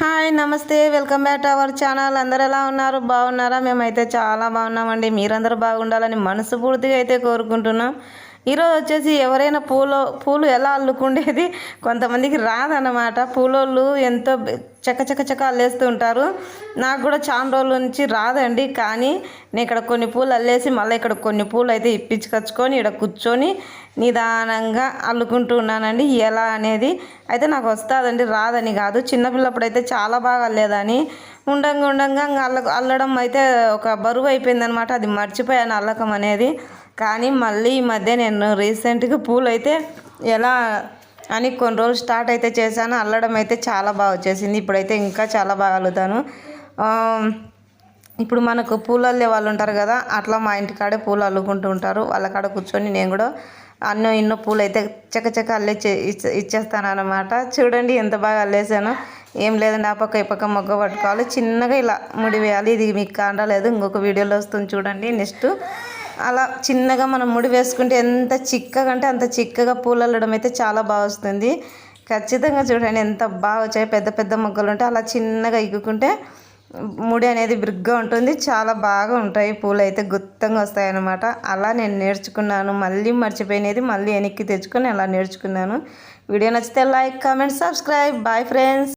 Hi నమస్తే. Welcome back to our channel. అందరు ఎలా ఉన్నారు? బాగున్నారా? మేమైతే చాలా బాగున్నామండి. మీరందరూ బాగుండాలని మనస్ఫూర్తిగా అయితే కోరుకుంటున్నాం. ఈరోజు వచ్చేసి ఎవరైనా పూలు పూలు ఎలా అల్లుకుండేది కొంతమందికి రాదన్నమాట. పూలోళ్ళు ఎంతో బె- చక్క చక్క చక్క అల్లేస్తూ ఉంటారు. నాకు కూడా చాలా రోజుల నుంచి రాదండి. కానీ నేను ఇక్కడ కొన్ని పూలు అల్లేసి మళ్ళీ ఇక్కడ కొన్ని పూలు అయితే ఇప్పించుకొచ్చుకొని ఇక్కడ కూర్చొని నిదానంగా అల్లుకుంటూ ఉన్నానండి. ఎలా అనేది అయితే నాకు వస్తుందండి. రాదని కాదు. చిన్నపిల్లప్పుడు అయితే చాలా బాగా అల్లేదని ఉండంగా ఉండంగా అల్ల అల్లడం అయితే ఒక బరువు అయిపోయిందనమాట అది మర్చిపోయాను అల్లకం అనేది. కానీ మళ్ళీ ఈ మధ్య నేను రీసెంట్గా పూలు అయితే ఎలా అని కొన్ని రోజులు స్టార్ట్ అయితే చేశాను. అల్లడం అయితే చాలా బాగా వచ్చేసింది. ఇప్పుడైతే ఇంకా చాలా బాగా అల్లుతాను. ఇప్పుడు మనకు పూలు అల్లే వాళ్ళు ఉంటారు కదా అట్లా మా ఇంటికాడే పూలు అల్లుకుంటూ ఉంటారు. వాళ్ళ కాడ కూర్చొని నేను కూడా అన్నో ఎన్నో పూలు అయితే చక్కచక్క అల్లే ఇచ్చేస్తాను అనమాట చూడండి ఎంత బాగా అల్లేసాను. ఏం లేదండి ఆ పక్క ఈ పక్క మొగ్గ పట్టుకోవాలి. చిన్నగా ఇలా ముడి వేయాలి. ఇది మీకు కానరాలేదు ఇంకొక వీడియోలో వస్తుంది చూడండి. నెక్స్ట్ అలా చిన్నగా మనం ముడి వేసుకుంటే ఎంత చిక్కగా అంటే అంత చిక్కగా పూలు అల్లడం అయితే చాలా బాగా వస్తుంది. ఖచ్చితంగా చూడండి ఎంత బాగా వచ్చాయి. పెద్ద పెద్ద మొగ్గలు ఉంటే అలా చిన్నగా ఇగ్గుకుంటే ముడి అనేది బిరుగ్గా ఉంటుంది. చాలా బాగా ఉంటాయి. పూలు అయితే గుత్తంగా వస్తాయి అన్నమాట అలా నేను నేర్చుకున్నాను. మళ్ళీ మర్చిపోయినది మళ్ళీ వెనక్కి తెచ్చుకొని అలా నేర్చుకున్నాను. వీడియో నచ్చితే like comment subscribe. Bye friends